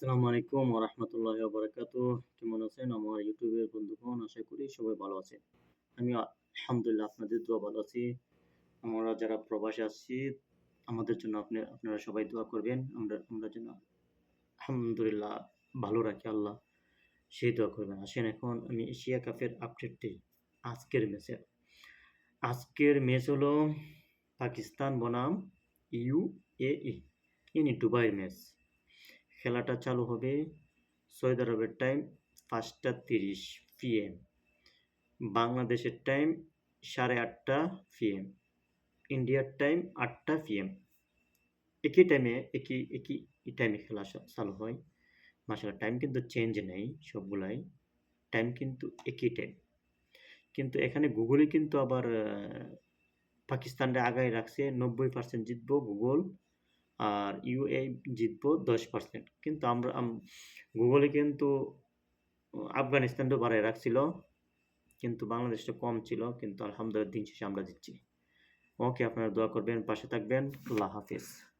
আসসালামু আলাইকুম ওরহমতুল্লাহ বরকাত কেমন আছেন? আমার ইউটিউবের বন্ধুগণ, আশা করি সবাই ভালো আছেন। আমি আলহামদুলিল্লাহ আপনাদের দোয়া ভালো আছি। আমরা যারা প্রবাসে আছি, আমাদের জন্য আপনি আপনারা সবাই দোয়া করবেন। আমরা আমরা যেন আলহামদুলিল্লাহ ভালো রাখি আল্লাহ। সেই দোয়া করবেন। আসেন এখন আমি এশিয়া কাপের আপডেট দিই আজকের ম্যাচে। আজকের ম্যাচ হলো পাকিস্তান বনাম ইউ এ ইনি দুবাইয়ের ম্যাচ। খেলাটা চালু হবে সৌদি আরবের টাইম পাঁচটা তিরিশ পিএম বাংলাদেশের টাইম সাড়ে আটটা পিএম ইন্ডিয়ার টাইম আটটা পিএম একই টাইমে একই একই টাইমে খেলা চালু হয়। মাসাল টাইম কিন্তু চেঞ্জ নেই সবগুলাই। টাইম কিন্তু একই টাইম কিন্তু এখানে গুগলে কিন্তু আবার পাকিস্তানটা আগায় রাখছে। নব্বই পার্সেন্ট জিতবো গুগল। আর ইউএ জিতবো দশ পার্সেন্ট কিন্তু আমরা গুগলে কিন্তু আফগানিস্তানটাও বাড়ায় রাখছিল। কিন্তু বাংলাদেশটা কম ছিল। কিন্তু আলহামদুলিল্লাহ দিন শেষে আমরা দিচ্ছি ওকে, আপনারা দোয়া করবেন, পাশে থাকবেন। আল্লাহ হাফিজ।